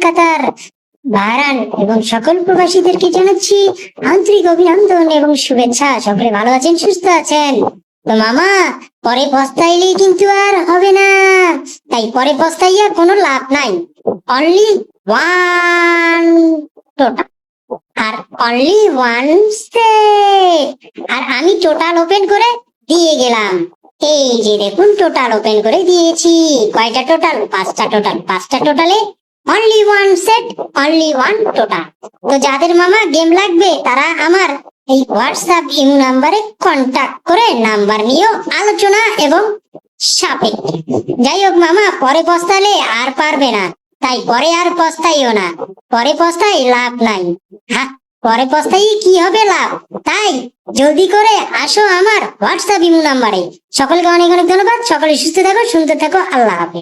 কাতার। বাহরান এবং সকল প্রবাসীদেরকে জানাচ্ছি আন্তরিক অভিনন্দন এবং শুভেচ্ছা। সকলে ভালো আছেন, সুস্থ আছেন? তো মামা, পরে পস্তাইলেই কিন্তু আর হবে না। তাই পরে পস্তাইয়া কোনো লাভ নাই। অনলি ওয়ান টোটাল আর অনলি ওয়ান আর আমি টোটাল ওপেন করে দিয়ে গেলাম। এই যে দেখুন টোটাল ওপেন করে দিয়েছি। কয়টা টোটাল পাঁচটা টোটাল পাঁচটা টোটালে only one set only one total তো যাদের মামা গেম লাগবে, তারা আমার এই হোয়াটসঅ্যাপ ইউ নাম্বারে কন্টাক্ট করে নাম্বার নিয়েও আলোচনা এবং সাপেক্ষে। যাই হোক মামা, পরে পস্তালে আর পারবে না। তাই পরে আর পস্তাইও না। পরে পস্তাই লাভ নাই। হ্যাঁ পরে পস্তাই কি হবে লাভ? তাই জলদি করে আসো আমার হোয়াটসঅ্যাপ ইমু নাম্বারে। সকলকে অনেক অনেক ধন্যবাদ। সকলে সুস্থ থাকো, শুনতে থাকো। আল্লাহ হাফেজ।